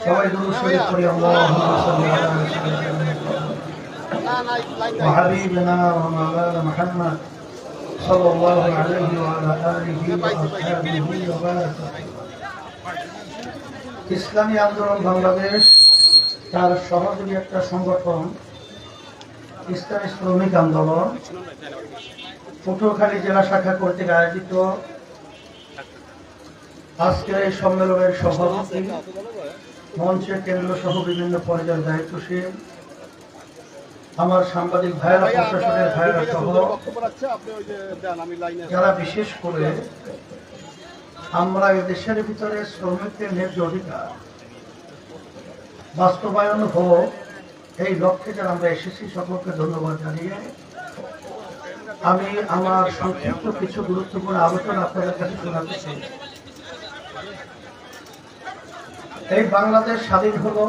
সবাই দুরূদ শরীফ পড়ি আল্লাহুম্মা সাল্লি আলা সাইয়্যিদিনা وحبيبنا ومولانا محمد صلى الله عليه وعلى آله وأصحابه وبارك ইসলামী আন্দোলন বাংলাদেশ তার সহযোগী একটা সংগঠন ইসলামী শ্রমিক আন্দোলন পটুয়াখালী জেলা শাখা কর্তৃক আয়োজিত আজকের এই সম্মেলনের সভাপতি, মঞ্চের কেন্দ্র সহ বিভিন্ন পর্যায়ের দায়িত্বশীল, আমার সাংবাদিক ভাইয়েরা, প্রশাসনের ভাইয়েরা সহ যারা বিশেষ করে আমরা দেশের ভিতরে শ্রমিকদের ন্যায্য অধিকার বাস্তবায়ন হোক, এই লক্ষ্যে যারা আমরা এসেছি, সকলকে ধন্যবাদ জানিয়ে আমি আমার সংক্ষিপ্ত কিছু গুরুত্বপূর্ণ আলোচনা আপনাদের কাছে শোনাতে চাই। এই বাংলাদেশ স্বাধীন হলো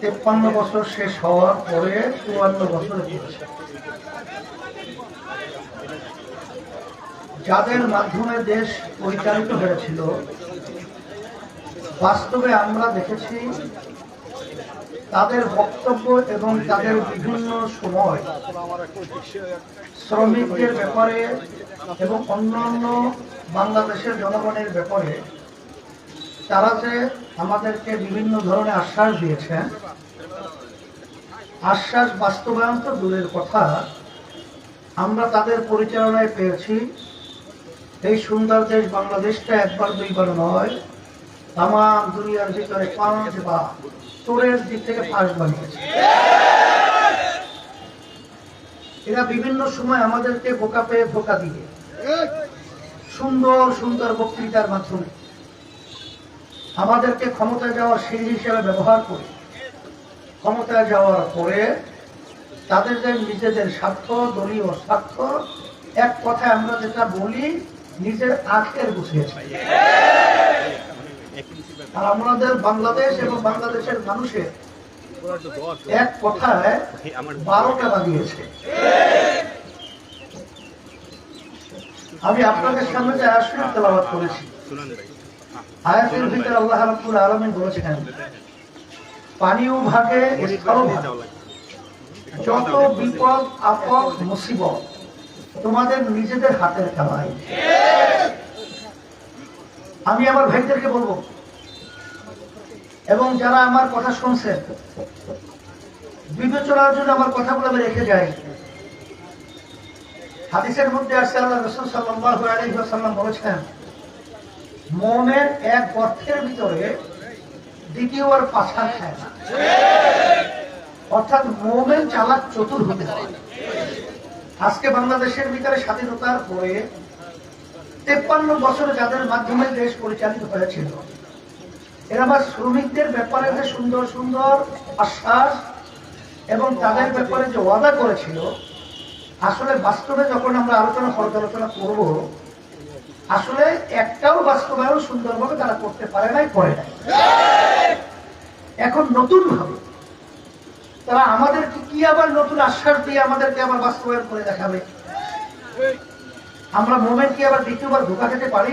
তেপ্পান্ন বছর শেষ হওয়ার পরে চুয়ান্ন বছর হয়েছে যাদের মাধ্যমে দেশ পরিচালিত হয়েছিল, বাস্তবে আমরা দেখেছি তাদের বক্তব্য এবং তাদের বিভিন্ন সময় শ্রমিকদের ব্যাপারে এবং অন্যান্য বাংলাদেশের জনগণের ব্যাপারে তারা যে আমাদেরকে বিভিন্ন ধরনের আশ্বাস দিয়েছেন, আশ্বাস বাস্তবায়ন তো দূরের কথা। আমরা তাদের পরিচালনায় পেয়েছি। এই সুন্দর দেশ বাংলাদেশটা একবার দুইবার নয় তাম দুনিয়ার ভিতরে পাঁচ বা দিক থেকে ফাঁস বানিয়েছে এরা বিভিন্ন সময় আমাদেরকে বোকা পেয়ে ধোকা দিয়ে। সুন্দর সুন্দর বক্তৃতার মাধ্যমে আমাদেরকে ক্ষমতায় যাওয়ার সিঁড়ি হিসেবে ব্যবহার করে, ক্ষমতায় যাওয়ার পরে তাদের যে নিজেদের স্বার্থ, দলীয় স্বার্থ, এক কথায় আমরা যেটা বলি, নিজের আখের গুছিয়েছে আর আমাদের বাংলাদেশ এবং বাংলাদেশের মানুষের এক কথায় বারোটা আমি আপনাদের সামনে যে আসলে তেলাবাদ করেছি আয়াতের ভিতরে আল্লাহ রাব্বুল আলামিন বলেছেন পানীয় ভাগে স্থল যত বিপদ, আপদ, মুসিবত তোমাদের নিজেদের হাতের খেলায়। আমি আমার ভাইদেরকে বলব এবং যারা আমার কথা শুনছেন বিবেচনার জন্য আমার কথাগুলো আমি রেখে যাই। হাদিসের মধ্যে আসছে আল্লাহ রসুল আলহিহাসাল্লাম বলেছেন মনের এক গর্তের ভিতরে দ্বিতীয় আর খায় না। অর্থাৎ মোমেন চালাক চতুর হতে হয় আজকে বাংলাদেশের ভিতরে স্বাধীনতার পরে তেপ্পান্ন বছর যাদের মাধ্যমে দেশ পরিচালিত হয়েছিল এরা আমার শ্রমিকদের ব্যাপারে যে সুন্দর সুন্দর আশ্বাস এবং তাদের ব্যাপারে যে ওয়াদা করেছিল, আসলে বাস্তবে যখন আমরা আলোচনা পর্যালোচনা করব, আসলে একটাও বাস্তবায়ন সুন্দরভাবে তারা করতে পারে নাই, করে নাই। এখন নতুন ভাবে তারা আমাদেরকে কি আবার নতুন আশ্বাস দিয়ে আমাদেরকে আবার বাস্তবায়ন করে দেখাবে? আমরা মোমেন্ট কি আবার দ্বিতীয়বার ধোকা খেতে পারি?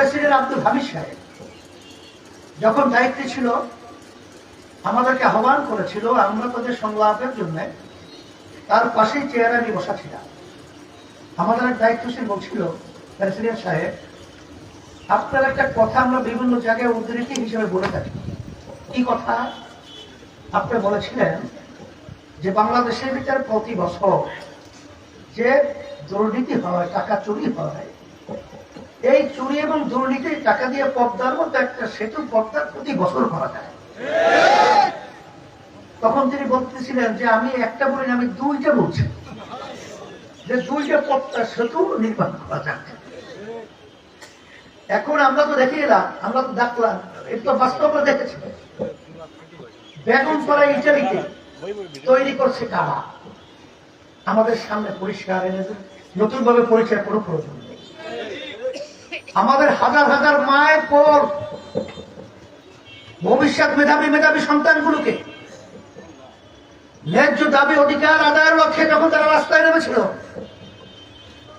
প্রেসিডেন্ট আব্দুল হামিদ সাহেব, যখন দায়িত্বে ছিল, আমাদেরকে আহ্বান করেছিল আমরা তাদের সংলাপের জন্য, তার পাশেই চেয়ারে আমি বসা ছিলাম। আমাদের এক দায়িত্বশীল বলছিল প্রেসিডেন্ট সাহেব। আপনার একটা কথা আমরা বিভিন্ন জায়গায় উদ্ধৃতি হিসেবে বলে থাকি। কি কথা? আপনি বলেছিলেন যে বাংলাদেশের ভিতরে প্রতি বছর যে দুর্নীতি হয়, টাকা চুরি হয় এই চুরি এবং দুর্নীতি টাকা দিয়ে পদ্মার মতো একটা সেতু পদ্মার প্রতি বছর করা যায়। তখন তিনি বলতেছিলেন যে, আমি একটা বলি আমি দুইটা বলছি। যে দুইটা পদ্মা সেতু নির্মাণ করা যাক। এখন আমরা তো দেখে এলাম, আমরা তো দেখলাম, এটা তো বাস্তবে দেখেছি। বেগুন করা ইটালিতে তৈরি করছে কারা? আমাদের সামনে পরিষ্কার এনে নতুন ভাবে পরিচয় কোনো প্রয়োজন নেই। আমাদের হাজার হাজার মায়ের পর ভবিষ্যৎ মেধাবী মেধাবী সন্তানগুলোকে ন্যায্য দাবি, অধিকার আদায়ের লক্ষ্যে যখন তারা রাস্তায় নেমেছিল,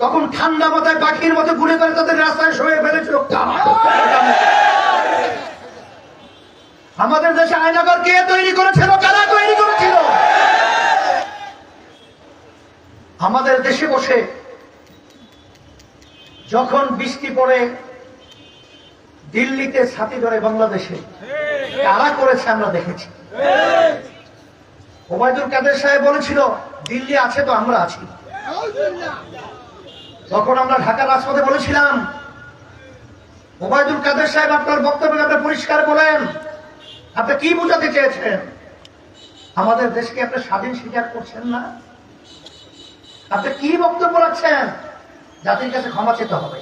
তখন ঠান্ডা মাথায় পাখির মতো ঘুরে করে তাদের রাস্তায় সয়ে ফেলেছিল। আমাদের দেশে আয়নাগর কে তৈরি করেছিল, কারা তৈরি করেছিল? আমাদের দেশে বসে যখন বৃষ্টি পড়ে, দিল্লিতে ছাতি ধরে বাংলাদেশে, কারা করেছে আমরা দেখেছি। ওবায়দুল কাদের সাহেব বলেছিল, দিল্লি আছে তো আমরা আছি। তখন আমরা ঢাকার রাজপথে বলেছিলাম, ওবায়দুল কাদের সাহেব, আপনার বক্তব্য আপনি পরিষ্কার বলেন। আপনি কি বোঝাতে চেয়েছেন? আমাদের দেশকে আপনি স্বাধীন স্বীকার করছেন না? আপনি কি বক্তব্য রাখছেন? জাতির কাছে ক্ষমা চেতে হবে।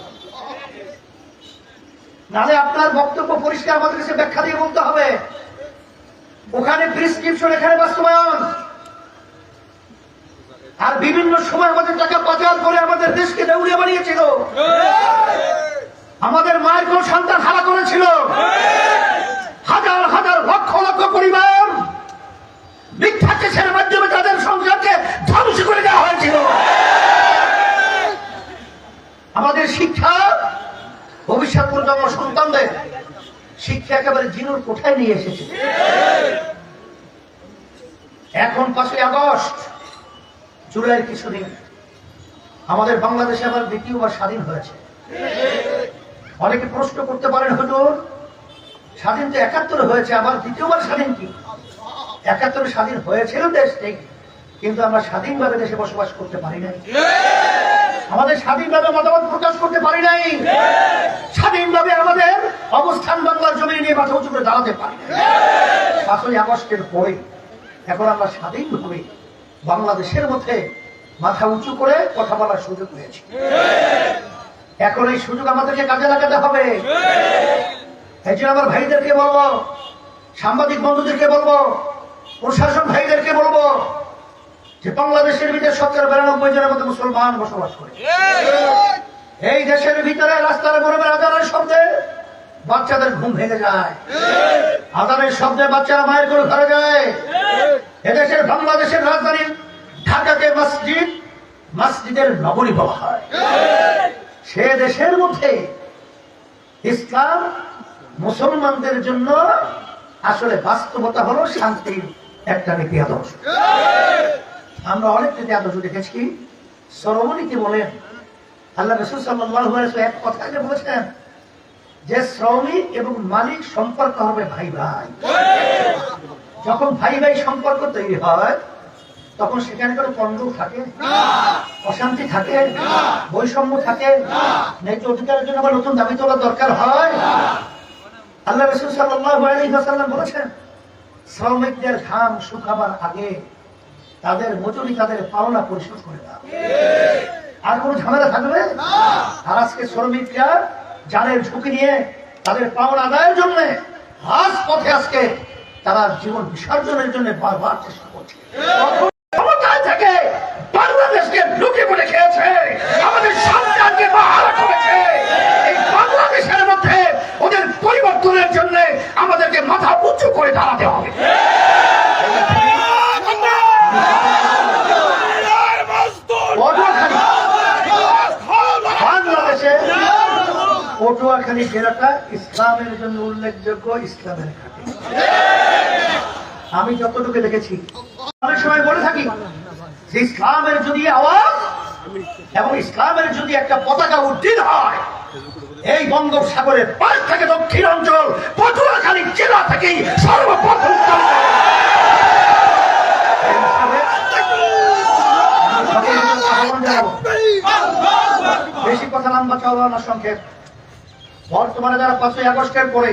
নালে আপনার বক্তব্য পরিষ্কার আমাদের কাছে ব্যাখ্যা দিয়ে বলতে হবে। ওখানে প্রিসক্রিপশন এখানে বাস্তবায়ন। আর বিভিন্ন সময় আমাদের টাকা পাচার করে আমাদের দেশকে দৌড়িয়ে বানিয়েছিল। আমাদের মায়ের কোন সন্তান হারা করেছিল হাজার হাজার লক্ষ লক্ষ পরিবার মিথ্যা কেসের মাধ্যমে তাদের সংসারকে ধ্বংস করে দেওয়া হয়েছিল আমাদের শিক্ষা, ভবিষ্যৎ প্রজন্ম সন্তানদের শিক্ষা একেবারে জিনুর কোঠায় নিয়ে এসেছে। এখন পাঁচই আগস্ট, জুলাইয়ের কিছুদিন আমাদের বাংলাদেশে আবার দ্বিতীয়বার স্বাধীন হয়েছে। অনেকে প্রশ্ন করতে পারেন, হুজুর, স্বাধীন তো একাত্তরে হয়েছে, আবার দ্বিতীয়বার স্বাধীন কি? একাত্তরে স্বাধীন হয়েছিল দেশ ঠিক কিন্তু আমরা স্বাধীনভাবে দেশে বসবাস করতে পারি নাই। আমাদের স্বাধীনভাবে মতামত প্রকাশ করতে পারি নাই। স্বাধীনভাবে আমাদের অবস্থান বাংলার জমি নিয়ে মাথা উঁচু করে দাঁড়াতে পারি। পাঁচই আগস্টের পরে এখন আমরা স্বাধীনভাবে বাংলাদেশের মধ্যে মাথা উঁচু করে কথা বলার সুযোগ পেয়েছি। এখন এই সুযোগ আমাদেরকে কাজে লাগাতে হবে। এই জন্য আমার ভাইদেরকে বলব, সাংবাদিক বন্ধুদেরকে বলব, প্রশাসন ভাইদেরকে বলব যে বাংলাদেশের ভিতরে শতকরা বিরানব্বই জনের মতো মুসলমান বসবাস করে। এই দেশের ভিতরে রাস্তার গরমের আজানের শব্দে বাচ্চাদের ঘুম ভেঙে যায়। আজানের শব্দে বাচ্চারা মায়ের করে ঘরে যায়। এদেশের বাংলাদেশের রাজধানী ঢাকাকে মসজিদ, মসজিদের নগরী বলা হয়। সে দেশের মধ্যে ইসলাম মুসলমানদের জন্য আসলে বাস্তবতা হলো শান্তির একটা নীতি আদর্শ। আমরা অনেক নীতি আদর্শ দেখেছি শ্রমণীতি বলেন আল্লাহ রসুল সাল্লাহ এক কথা যে বলেছেন যে শ্রমিক এবং মালিক সম্পর্ক হবে ভাই ভাই যখন ভাই ভাই সম্পর্ক তৈরি হয় তখন সেখানে কোনো কন্ড থাকে? অশান্তি থাকে? বৈষম্য থাকে? ন্যায্য অধিকারের জন্য আবার নতুন দাবি তোলার দরকার হয়? আল্লাহ রসুল সাল্লাহ বলেছেন শ্রমিকদের ঘাম শুকাবার আগে তাদের মজুরি তাদের পাওনা পরিশোধ করে দাও আর কোনো ঝামেলা থাকবে? আর আজকে শ্রমিকরা জানের ঝুঁকি নিয়ে তাদের পাওনা আদায়ের জন্য হাস পথে আজকে তারা জীবন বিসর্জনের জন্য বারবার চেষ্টা করছে। ক্ষমতায় থেকে বাংলাদেশকে লুকে খেয়েছে। আমাদের সন্তানকে বাহারা করেছে। এই বাংলাদেশের মধ্যে ওদের পরিবর্তনের জন্য আমাদেরকে মাথা উঁচু করে দাঁড়াতে হবে। পটুয়াখালী জেলাটা ইসলামের জন্য উল্লেখযোগ্য ইসলামের আমি যতটুকু দেখেছি, অনেক সময় বলে থাকি যে ইসলামের যদি আওয়াজ এবং ইসলামের যদি একটা পতাকা উড্ডীন হয়, এই বঙ্গোপসাগরের পাশ থেকে দক্ষিণ অঞ্চল, পটুয়াখালী জেলা থেকেই সর্বপ্রথম। বেশি কথা লম্বা চলবা না সংক্ষেপ। বর্তমানে যারা পাঁচই আগস্টের পরে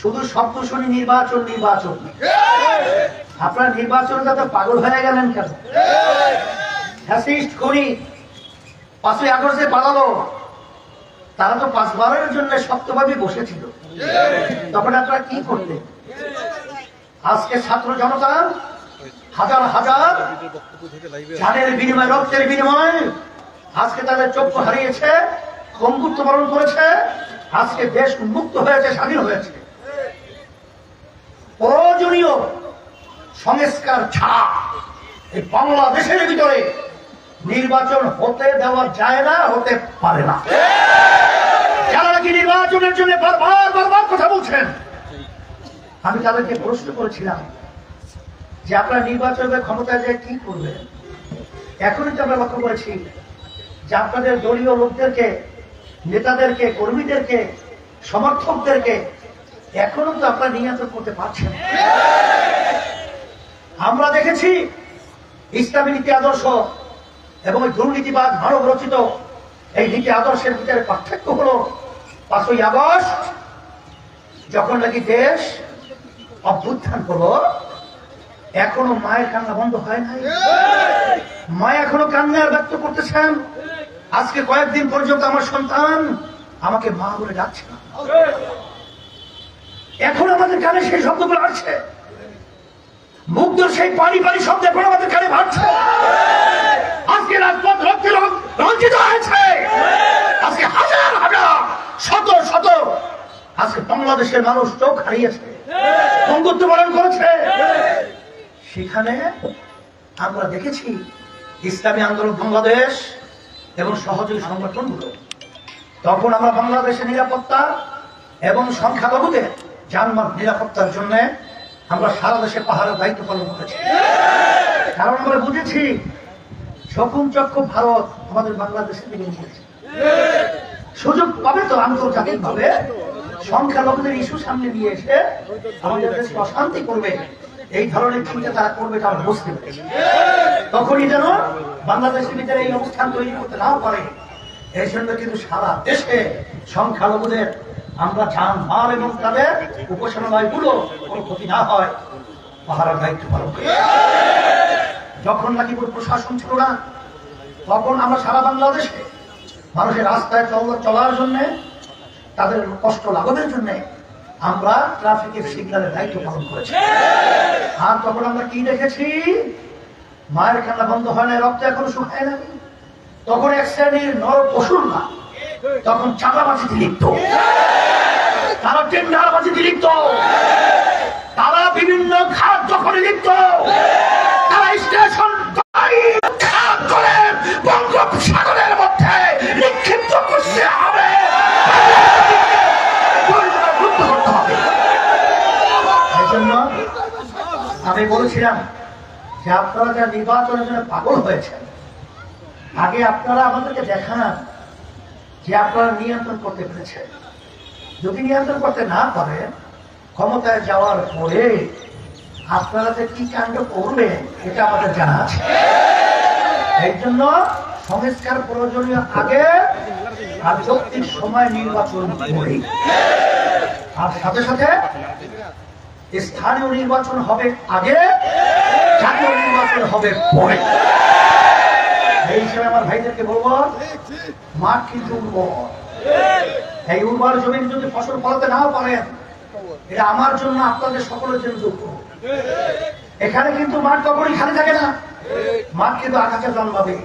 শুধু শব্দ শুনি নির্বাচন নির্বাচন আপনার নির্বাচন যাতে পাগল হয়ে গেলেন কেন? পাঁচই আগস্টে পালালো। তারা তো জন্য শক্তভাবে বসেছিল। তখন আপনারা কি করতেন আজকে ছাত্র জনতা হাজার হাজার জানের বিনিময়, রক্তের বিনিময় আজকে তাদের চক্ষু হারিয়েছে। বন্ধুত্ব বরণ করেছে, আজকে দেশ মুক্ত হয়েছে, স্বাধীন হয়েছে। প্রয়োজনীয় সংস্কার ছাড়া এই বাংলাদেশের ভিতরে নির্বাচন হতে দেওয়া যায় না, হতে পারে না। যারা নাকি নির্বাচনের জন্য বারবার বারবার কথা বলছেন? আমি তাদেরকে প্রশ্ন করেছিলাম যে আপনারা নির্বাচনের ক্ষমতায় যে কি করবেন? এখনই তো আমরা লক্ষ্য করেছি যে আপনাদের দলীয় লোকদেরকে নেতাদেরকে কর্মীদেরকে সমর্থকদেরকে এখনও তো আপনারা নিয়ন্ত্রণ করতে পারছেন আমরা দেখেছি ইসলামী নীতি আদর্শ এবং দুর্নীতিবাদ মানব রচিত এই নীতি আদর্শের ভিতরে পার্থক্য হলো পাঁচই আগস্ট যখন নাকি দেশ অভ্যুত্থান হলো এখনও মায়ের কান্না বন্ধ হয় নাই। মা এখনও কান্নার ব্যক্ত করতেছেন। আজকে কয়েকদিন পর্যন্ত আমার সন্তান আমাকে মা বলে ডাকছে না। এখন আমাদের কানে সেই শব্দগুলো আসছে। মুগ্ধ সেই পানি পানি শব্দ এখন আমাদের কানে ভাবছে আজকে রাজপথ রক্তে রঞ্জিত হয়েছে। আজকে হাজার হাজার, শত শত। আজকে বাংলাদেশের মানুষ চোখ হারিয়েছে। বন্ধুত্ব বরণ করেছে। সেখানে আমরা দেখেছি, ইসলামী আন্দোলন বাংলাদেশ এবং সহযোগী সংগঠনগুলো তখন আমরা বাংলাদেশের নিরাপত্তা এবং সংখ্যালঘুদের জানমাল নিরাপত্তার জন্য আমরা সারা দেশে পাহাড়ের দায়িত্ব পালন করেছি। কারণ আমরা বুঝেছি, শকুন চক্ষু ভারত আমাদের বাংলাদেশে দিকে নিয়েছে। সুযোগ পাবে তো আন্তর্জাতিক ভাবে সংখ্যালঘুদের ইস্যু সামনে নিয়ে এসে আমাদের দেশকে অশান্তি করবে। এই ধরনের চিন্তা তারা করবে বুঝতে পেরেছি তখনই যেন বাংলাদেশের ভিতরে এই অনুষ্ঠান তৈরি করতে না পারে। এই জন্য কিন্তু সারা দেশে সংখ্যালঘুদের আমরা যান মাল এবং তাদের উপাসনালয়গুলো কোনো ক্ষতি না হয়। পাহারার দায়িত্ব পালন করি। যখন নাকি কোনো প্রশাসন ছিল না, তখন আমরা সারা বাংলাদেশে মানুষের রাস্তায় চল- চলার জন্য, তাদের কষ্ট লাঘবের জন্য আমরা ট্রাফিকের সিগন্যালের দায়িত্ব পালন করেছি। আর তখন আমরা কি দেখেছি? মায়ের কান্না বন্ধ হয় না রক্ত এখনও শুকায় না তখন এক শ্রেণির নর পশুর না তখন চাঁদাবাজিতে লিপ্ত। তারা টেন্ডারবাজিতে লিপ্ত। তারা বিভিন্ন খাত দখলে লিপ্ত। তারা স্টেশন করে বঙ্গোপসাগরের মধ্যে নিক্ষিপ্ত করতে হবে যুদ্ধ করতে হবে এই জন্য আমি বলেছিলাম যে আপনারা যা নির্বাচনের জন্য পাগল হয়েছেন, আগে আপনারা আমাদেরকে দেখান যে আপনারা নিয়ন্ত্রণ করতে পেরেছেন। যদি নিয়ন্ত্রণ করতে না পারেন, ক্ষমতায় যাওয়ার পরে আপনারা যে কি কাণ্ড করবেন, এটা আমাদের জানা আছে। এই জন্য সংস্কার প্রয়োজনীয় আগে আর সময় নির্বাচন করি। আর সাথে সাথে স্থানীয় নির্বাচন হবে আগে, জাতীয় নির্বাচন হবে পরে। এই হিসেবে আমার ভাইদেরকে বলব, মাঠ কিন্তু উর্বর। এই উর্বর জমিন যদি ফসল ফলাতে নাও পারেন, এটা আমার জন্য, আপনাদের সকলের জন্য দুঃখ এখানে কিন্তু মাঠ তখনই খালি থাকে না। মাঠ কিন্তু আকাশে জন্মাবে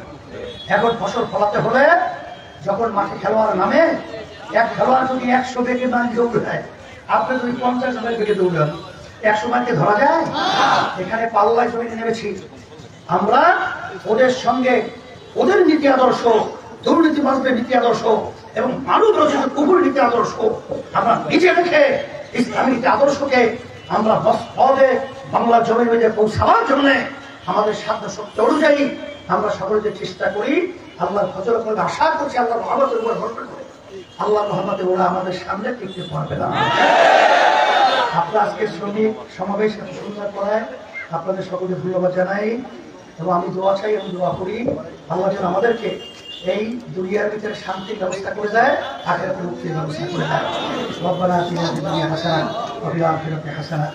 এখন ফসল ফলাতে হলে যখন মাঠে খেলোয়াড় নামে, এক খেলোয়াড় যদি একশো বেগে মান দৌড়ায়, আপনি যদি পঞ্চাশ হাজার বেগে দৌড়ান একশো মানকে ধরা যায়? এখানে পাল্লায় জমিনে নেমেছি। আমরা ওদের সঙ্গে ওদের নীতি আদর্শ দুর্নীতিবাদদের নীতি আদর্শ এবং মানব রচিত কুকুর নীতি আদর্শ আমরা নিজে রেখে ইসলামী নীতি আদর্শকে আমরা পদে বাংলার জমির মধ্যে পৌঁছাবার জন্য আমাদের সাধ্য শক্তি অনুযায়ী আমরা সকলকে চেষ্টা করি আল্লাহ ফজল করে আশা করছি আল্লাহ মহামতের উপর ভরসা করে। আল্লাহ মহামতে ওরা আমাদের সামনে টিকতে পারবে না। আপনার আজকের শ্রমিক সমাবেশ এত সুন্দর করায় আপনাদের সকলকে ধন্যবাদ জানাই এবং আমি দোয়া চাই আমি দোয়া করি আল্লাহ যেন আমাদেরকে এই দুনিয়ার ভিতরে শান্তির ব্যবস্থা করে দেয়, আখেরাতে মুক্তির ব্যবস্থা করে দেয়। রব্বানা আতিনা ফিদ দুনিয়া হাসানা, ওয়া ফিল হাসানা